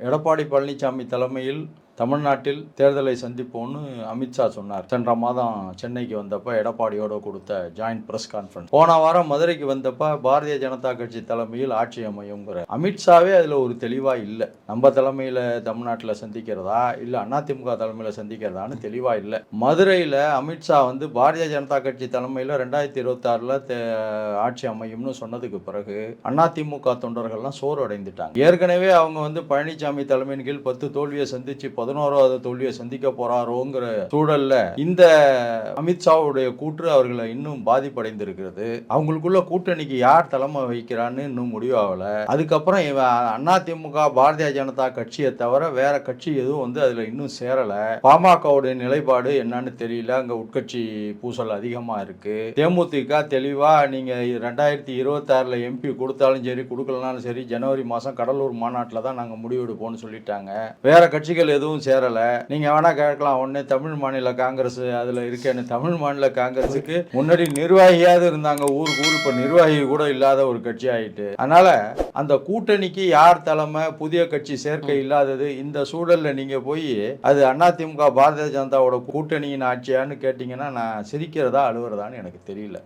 எடப்பாடி பழனிசாமி தலைமையில் தமிழ்நாட்டில் தேர்தலை சந்திப்போம்னு அமித்ஷா சொன்னார். சென்ற மாதம் சென்னைக்கு வந்தப்ப எடப்பாடியோட கொடுத்த ஜாயிண்ட் பிரஸ் கான்ஃபரன்ஸ் போன வாரம் மதுரைக்கு வந்தப்ப பாரதிய ஜனதா கட்சி தலைமையில் ஆட்சி அமையுங்கிற அமித்ஷாவே அதில் ஒரு தெளிவாக இல்லை. நம்ம தலைமையில் தமிழ்நாட்டில் சந்திக்கிறதா? இல்லை அதிமுக தலைமையில் சந்திக்கிறதான்னு தெளிவாக இல்லை. மதுரையில் அமித்ஷா வந்து பாரதிய ஜனதா கட்சி தலைமையில் ரெண்டாயிரத்தி இருபத்தாறில் ஆட்சி அமையும்னு சொன்னதுக்கு பிறகு அதிமுக தொண்டர்கள்லாம் சோறு அடைந்துட்டாங்க ஏற்கனவே அவங்க வந்து பழனிசாமி தலைமையின் கீழ் பத்து தோல்வியை சந்திச்சு பதினோராவது தோல்வியை சந்திக்க போறாரோங்கிற சூழல்ல இந்த அமித்ஷாவுடைய கூற்று அவர்களை இன்னும் பாதிப்படைந்திருக்கிறது. அவங்களுக்குள்ள கூட்டணிக்கு யார் தலைமை வகிக்கிறான்னு இன்னும் முடிவாகல. அதுக்கப்புறம் இவன் அதிமுக பாரதிய ஜனதா கட்சியை தவிர வேற கட்சி எதுவும் வந்து அதுல இன்னும் சேரல. பாமகவுடைய நிலைப்பாடு என்னன்னு தெரியல. அங்க உட்கட்சி பூசல் அதிகமா இருக்கு. தேமுதிக தெளிவா நீங்க ரெண்டாயிரத்தி இருபத்தாறுல எம்பி கொடுத்தாலும் சரி கொடுக்கலனாலும் சரி ஜனவரி மாசம் கடலூர் மாநாட்டில் தான் நாங்க முடிவெடுப்போம்னு சொல்லிட்டாங்க. வேற கட்சிகள் எதுவும் சேரல. நீங்க வேணா கேட்கலாம். ஒன்று தமிழ் மாநில காங்கிரஸ் அதில் இருக்கேன்னு தமிழ் மாநில காங்கிரஸுக்கு முன்னாடி நிர்வாகியாவது இருந்தாங்க. ஊருக்கு ஊர் இப்போ நிர்வாகி கூட இல்லாத ஒரு கட்சி ஆயிட்டு. அதனால அந்த கூட்டணிக்கு யார் தலைமை? புதிய கட்சி சேர்க்கை இல்லாதது. இந்த சூழல்ல நீங்கள் போய் அது அதிமுக பாரதிய ஜனதாவோட கூட்டணியின் ஆட்சியான்னு கேட்டிங்கன்னா நான் சிரிக்கிறதா அழுவுறதான்னு எனக்கு தெரியல.